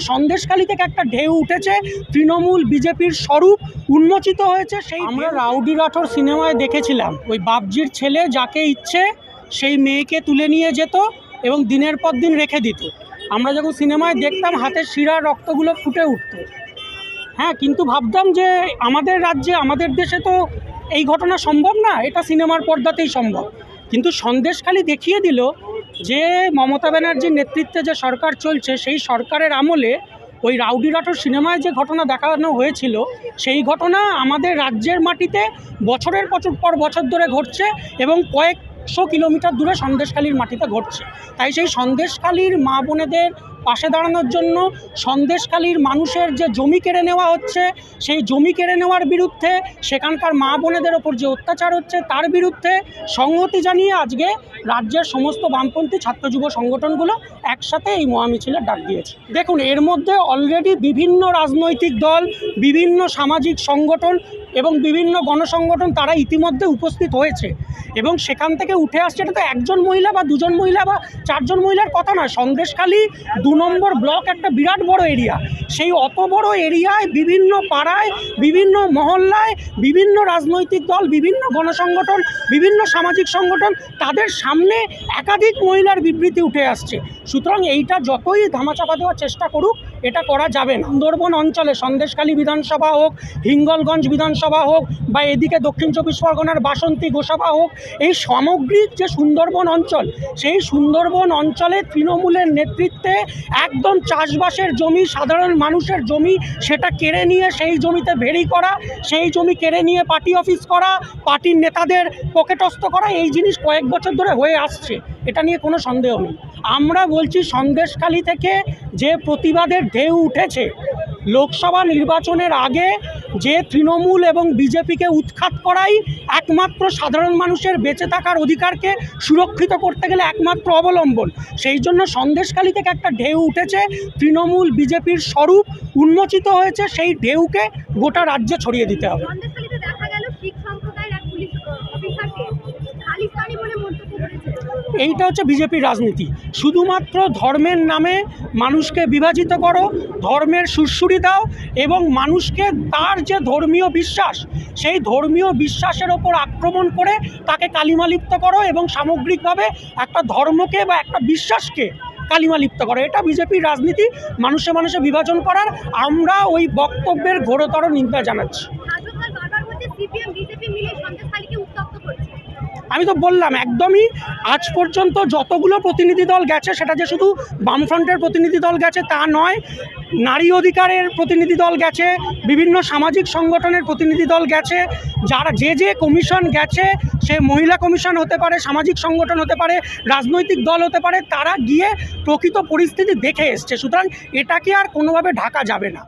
সন্দেশখালী থেকে একটা ঢেউ উঠেছে তৃণমূল বিজেপির স্বরূপ উন্মোচিত হয়েছে সেই আমরা রাউডি রাঠোর সিনেমায় দেখেছিলাম। ওই বাপজির ছেলে যাকে ইচ্ছে সেই মেয়েকে তুলে নিয়ে যেত এবং দিনের পর দিন রেখে দিত। আমরা যখন সিনেমায় দেখতাম হাতের শিরার রক্তগুলো ফুটে উঠতো। হ্যাঁ কিন্তু ভাবতাম যে আমাদের রাজ্যে আমাদের দেশে তো এই ঘটনা সম্ভব না এটা সিনেমার পর্দাতেই সম্ভব। কিন্তু সন্দেশখালি দেখিয়ে দিল যে মমতা ব্যানার্জির নেতৃত্বে যে সরকার চলছে, সেই সরকারের আমলে ওই রাউডি রাঠোর সিনেমায় যে ঘটনা দেখানো হয়েছিল, সেই ঘটনা আমাদের রাজ্যের মাটিতে বছরের বছর পর বছর ধরে ঘটছে এবং কয়েকশো কিলোমিটার দূরে সন্দেশখালির মাটিতে ঘটছে। তাই সেই সন্দেশখালির মা বোনেদের পাশে দাঁড়ানোর জন্য সন্দেশখালির মানুষের যে জমি কেড়ে নেওয়া হচ্ছে, সেই জমি কেড়ে নেওয়ার বিরুদ্ধে সেখানকার মা বোনেদের ওপর যে অত্যাচার হচ্ছে, তার বিরুদ্ধে সংহতি জানিয়ে আজকে রাজ্যের সমস্ত বামপন্থী ছাত্র যুব সংগঠনগুলো একসাথে এই মহামিছিলের ডাক দিয়েছে। দেখুন, এর মধ্যে অলরেডি বিভিন্ন রাজনৈতিক দল, বিভিন্ন সামাজিক সংগঠন এবং বিভিন্ন গণসংগঠন তারা ইতিমধ্যে উপস্থিত হয়েছে। এবং সেখান থেকে উঠে আসছে, এটা তো একজন মহিলা বা দুজন মহিলা বা চারজন মহিলার কথা নয়। সন্দেশখালী দু নম্বর ব্লক একটা বিরাট বড় এরিয়া। সেই অত বড় এরিয়ায় বিভিন্ন পাড়ায়, বিভিন্ন মহল্লায়, বিভিন্ন রাজনৈতিক দল, বিভিন্ন গণসংগঠন, বিভিন্ন সামাজিক সংগঠন তাদের সামনে একাধিক মহিলার বিবৃতি উঠে আসছে। সুতরাং এইটা যতই ধামাচাপা দেওয়ার চেষ্টা করুক, এটা করা যাবে না। সুন্দরবন অঞ্চলে সন্দেশখালী বিধানসভা হোক, হিঙ্গলগঞ্জ বিধানসভা হোক বা এদিকে দক্ষিণ চব্বিশ পরগনার বাসন্তী গোসাবা হোক, এই সামগ্রিক যে সুন্দরবন অঞ্চল, সেই সুন্দরবন অঞ্চলে তৃণমূলের নেতৃত্বে একদম চাষবাসের জমি, সাধারণ মানুষের জমি, সেটা কেড়ে নিয়ে সেই জমিতে ভেরি করা, সেই জমি কেড়ে নিয়ে পার্টি অফিস করা, পার্টির নেতাদের পকেটস্থ করা, এই জিনিস কয়েক বছর ধরে হয়ে আসছে। এটা নিয়ে কোনো সন্দেহ নেই। আমরা বলছি, সন্দেশখালী থেকে যে প্রতিবাদের ঢেউ উঠেছে লোকসভা নির্বাচনের আগে যে তৃণমূল এবং বিজেপিকে উৎখাত করাই একমাত্র সাধারণ মানুষের বেঁচে থাকার অধিকারকে সুরক্ষিত করতে গেলে একমাত্র অবলম্বন। সেই জন্য সন্দেশকালী থেকে একটা ঢেউ উঠেছে, তৃণমূল বিজেপির স্বরূপ উন্মোচিত হয়েছে, সেই ঢেউকে গোটা রাজ্যে ছড়িয়ে দিতে হবে। এইটা হচ্ছে বিজেপির রাজনীতি। শুধুমাত্র ধর্মের নামে মানুষকে বিভাজিত করো, ধর্মের সুরসুরি দাও এবং মানুষকে তার যে ধর্মীয় বিশ্বাস, সেই ধর্মীয় বিশ্বাসের ওপর আক্রমণ করে তাকে কালিমালিপ্ত করো এবং সামগ্রিকভাবে একটা ধর্মকে বা একটা বিশ্বাসকে কালিমালিপ্ত করো। এটা বিজেপির রাজনীতি, মানুষে মানুষে বিভাজন করার আমরা ওই বক্তব্যের ঘোরতর নিন্দা জানাচ্ছি। আমি তো বললাম, একদমই আজ পর্যন্ত যতগুলো প্রতিনিধি দল গেছে, সেটা যে শুধু বামফ্রন্টের প্রতিনিধি দল গেছে তা নয়, নারী অধিকারের প্রতিনিধি দল গেছে, বিভিন্ন সামাজিক সংগঠনের প্রতিনিধি দল গেছে, যারা যে যে কমিশন গেছে, সে মহিলা কমিশন হতে পারে, সামাজিক সংগঠন হতে পারে, রাজনৈতিক দল হতে পারে, তারা গিয়ে প্রকৃত পরিস্থিতি দেখে এসছে। সুতরাং এটাকে আর কোনোভাবে ঢাকা যাবে না।